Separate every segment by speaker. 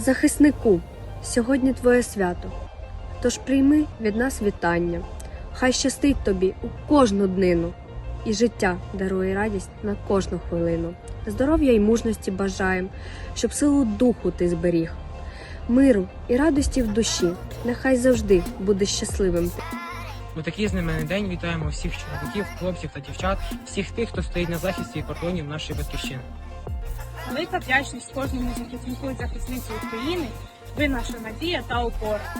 Speaker 1: Захиснику, сьогодні твоє свято. Тож прийми від нас вітання. Хай щастить тобі у кожну днину, і життя дарує радість на кожну хвилину. Здоров'я й мужності бажаєм, щоб силу духу ти зберіг, миру і радості в душі. Нехай завжди будеш щасливим.
Speaker 2: У такий знаменний день вітаємо всіх чоловіків, хлопців та дівчат, всіх тих, хто стоїть на захисті і кордонів нашої батьківщини.
Speaker 3: Велика вдячність кожному захиснику і захисниці України. Ви наша надія та опора.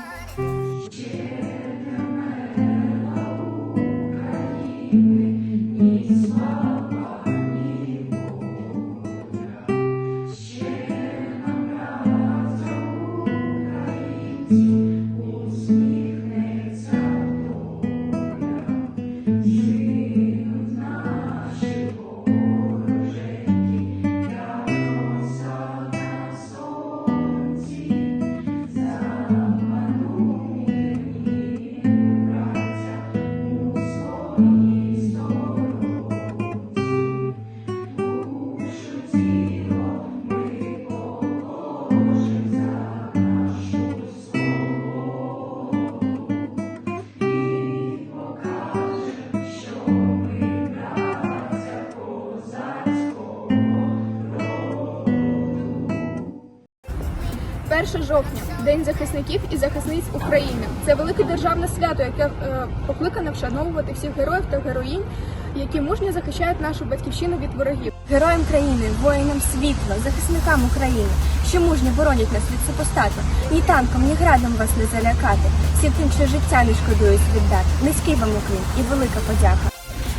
Speaker 4: Перше жовтня День захисників і захисниць України. Це велике державне свято, яке е, покликане вшановувати всіх героїв та героїнь, які мужньо захищають нашу батьківщину від ворогів.
Speaker 5: Героям країни, воїнам світла, захисникам України, що мужньо боронять нас від супостату. Ні танком, ні градом вас не залякати. Всім тим, що життя не шкодують віддати. Низький вам уклін і велика подяка.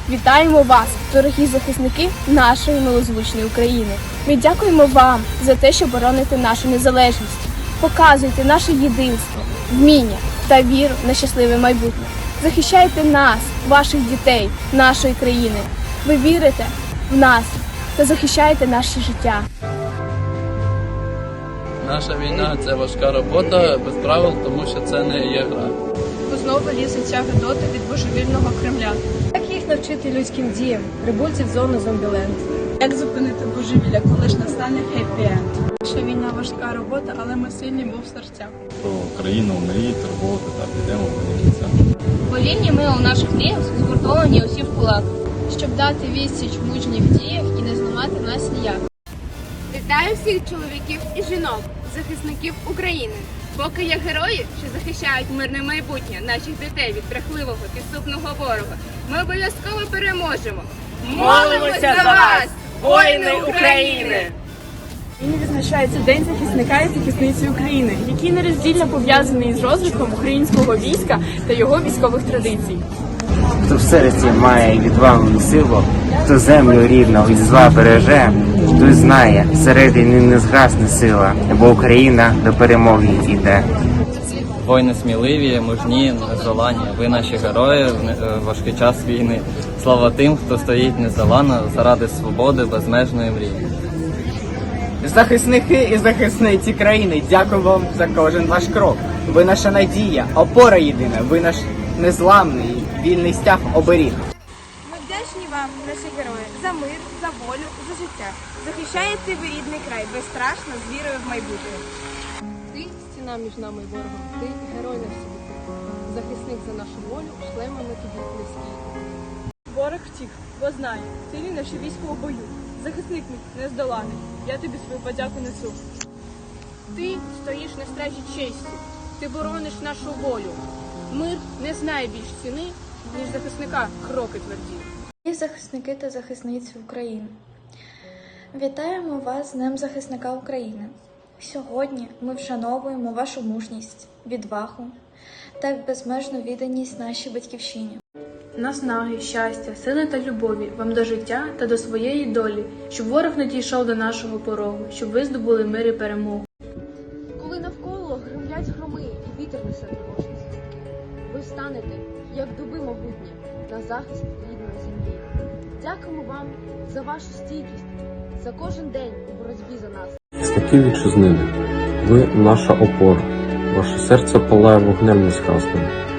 Speaker 4: Вітаємо вас, дорогі захисники нашої милозвучної України. Ми дякуємо вам за те, що бороните нашу незалежність, показуєте наше єдинство, вміння та віру на щасливе майбутнє. Захищайте нас, ваших дітей, нашої країни. Ви вірите в нас та захищаєте наше життя.
Speaker 6: Наша війна це важка робота без правил, тому що це не є гра.
Speaker 4: Знову лізе ця Гедота від божевільного Кремля.
Speaker 5: Як їх навчити людським діям? Прибульці в зону зомбіленд.
Speaker 3: Як зупинити божевілля, коли ж настане хеппі-енд? Наша війна важка робота, але ми сильні, бо в серцях.
Speaker 7: про країну мрії, турботи та підемо до кінця.
Speaker 4: Волінні ми у наших мріях згуртовані усі в кулак, щоб дати відсіч мужніх діях і не зламати нас ніяк. Вітаю всіх чоловіків і жінок, захисників України. Поки є герої, що захищають мирне майбутнє наших дітей від брехливого підступного ворога, ми обов'язково переможемо. Молимося за вас, воїни України!
Speaker 3: Нині відзначається День захисника і захисниці України, який нероздільно пов'язаний з розвитком українського війська та його військових традицій.
Speaker 8: Хто в серці має відвагу і силу, хто землю рідну від зла береже, той знає, всередині не згасне сила, бо Україна до перемоги йде.
Speaker 6: Воїни сміливі, мужні, нездолані. Ви наші герої в важкий час війни. Слава тим, хто стоїть незалано заради свободи, безмежної мрії.
Speaker 9: Захисники і захисниці країни, дякую вам за кожен ваш крок. Ви наша надія, опора єдина, ви наш незламний вільний стяг оберіг.
Speaker 5: Ми вдячні вам, наші герої, за мир, за волю, за життя. Захищаєте ви рідний край безстрашно з вірою в майбутнє.
Speaker 1: Ти стіна між нами і ворогом, ти герой на всі віки. Захисник за нашу волю, шлемами тобі низькі.
Speaker 3: Ворог втік, бо знає, цілі наші військо у бою. Захисник мій нездоланий. Я тобі свою подяку несу.
Speaker 4: Ти стоїш на стражі честі, ти борониш нашу волю. Мир не знає більш ціни, ніж захисника кроки тверді.
Speaker 10: І захисники та захисниці України. Вітаємо вас з Днем захисника України. Сьогодні ми вшановуємо вашу мужність, відвагу та безмежну відданість нашій батьківщині.
Speaker 3: Наснаги, щастя, сили та любові вам до життя та до своєї долі, щоб ворог не дійшов до нашого порогу, щоб ви здобули мир і перемогу.
Speaker 1: Коли навколо гримлять громи і вітер несе тривожність, ви станете, як дуби могутні, на захист рідної землі. Дякуємо вам за вашу стійкість, за кожен день у боротьбі за нас.
Speaker 7: Такі вітчизнини, ви наша опора, ваше серце палає вогнем несказним.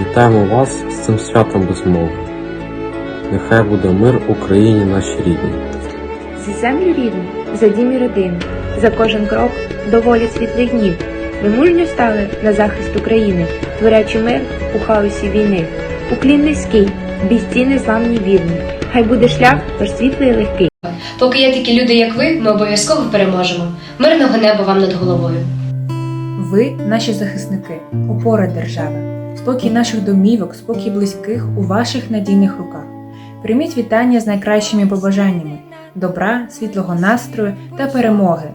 Speaker 7: Вітаємо вас з цим святом безмови. Нехай буде мир Україні нашій рідній.
Speaker 5: За землю рідну, за дім і родину,
Speaker 11: за кожен крок доволі світлих днів. Ви мужньо стали на захист України, творячи мир у хаосі війни. Уклін низький, бійці незламні вірні. Хай буде шлях ваш світлий і легкий.
Speaker 12: Поки є такі люди, як ви, ми обов'язково переможемо. Мирного неба вам над головою.
Speaker 13: Ви наші захисники, опора держави, спокій наших домівок, спокій близьких у ваших надійних руках. Прийміть вітання з найкращими побажаннями, добра, світлого настрою та перемоги.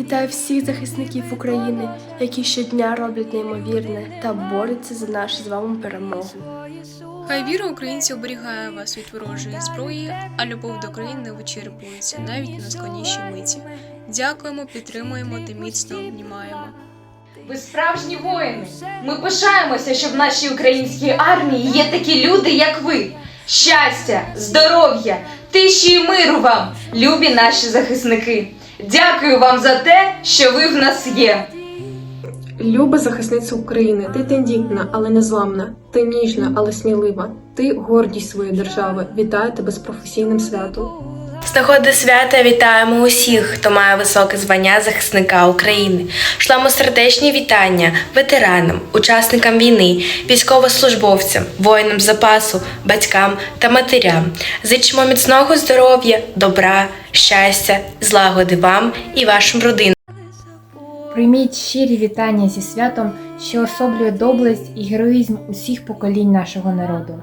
Speaker 5: Вітаю всіх захисників України, які щодня роблять неймовірне та борються за нашу з вами перемогу.
Speaker 14: Хай віра українців оберігає вас від ворожої зброї, а любов до країни не вичерпується навіть на складнішій миті. Дякуємо, підтримуємо та міцно обнімаємо.
Speaker 15: Ви справжні воїни. Ми пишаємося, що в нашій українській армії є такі люди, як ви. Щастя, здоров'я, тиші і миру вам, любі наші захисники. Дякую вам за те, що ви в нас є.
Speaker 5: Люба захисниця України, ти тендітна, але незламна. Ти ніжна, але смілива. Ти гордість своєї держави. Вітаю тебе з професійним святом.
Speaker 11: З нагоди свята вітаємо усіх, хто має високе звання захисника України. Шлемо сердечні вітання ветеранам, учасникам війни, військовослужбовцям, воїнам запасу, батькам та матерям. Зичимо міцного здоров'я, добра, щастя, злагоди вам і вашим родинам.
Speaker 13: Прийміть щирі вітання зі святом, що особлює доблесть і героїзм усіх поколінь нашого народу,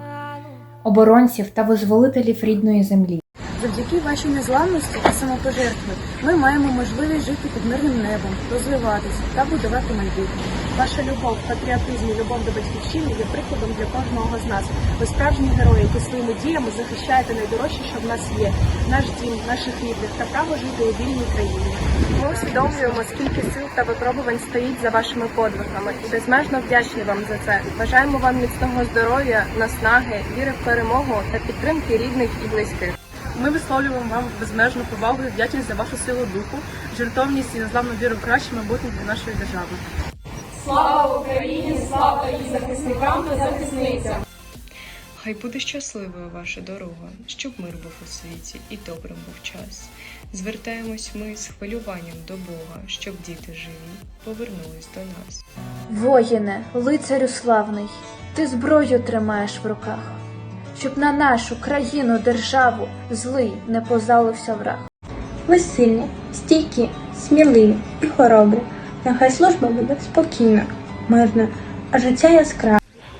Speaker 13: оборонців та визволителів рідної землі.
Speaker 5: Завдяки вашій незламності та самопожертві ми маємо можливість жити під мирним небом, розвиватися та будувати майбутнє. Ваша любов, патріотизм і любов до батьківщини є прикладом для кожного з нас. Ви справжні герої, які своїми діями захищаєте найдорожче, що в нас є наш дім, наших рідних та право жити у вільній країні. Ми усвідомлюємо, скільки сил та випробувань стоїть за вашими подвигами, і безмежно вдячні вам за це. Бажаємо вам міцного здоров'я, наснаги, віри в перемогу та підтримки рідних і близьких. Ми висловлюємо вам безмежну повагу і вдячність за вашу силу духу, жертовність і незламну віру в краще майбутнє для нашої держави.
Speaker 15: Слава Україні! Слава її захисникам та захисницям!
Speaker 14: Хай буде щасливою ваша дорога, щоб мир був у світі і добрим був час. Звертаємось ми з хвилюванням до Бога, щоб діти живі повернулись до нас.
Speaker 16: Воїне, лицарю славний, ти зброю тримаєш в руках, щоб на нашу країну, державу злий не позалився враг.
Speaker 5: Ви сильні, стійкі, сміливі і хоробрі. Нехай служба буде спокійна, мирна, а життя яскраве.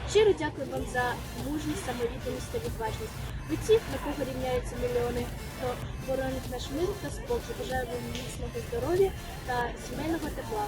Speaker 5: Щиро дякую вам за мужність, самовідданість та відважність. Ви ті, на кого рівняються мільйони, хто боронить наш мир та спокій. Бажаю вам міцного здоров'я та сімейного тепла.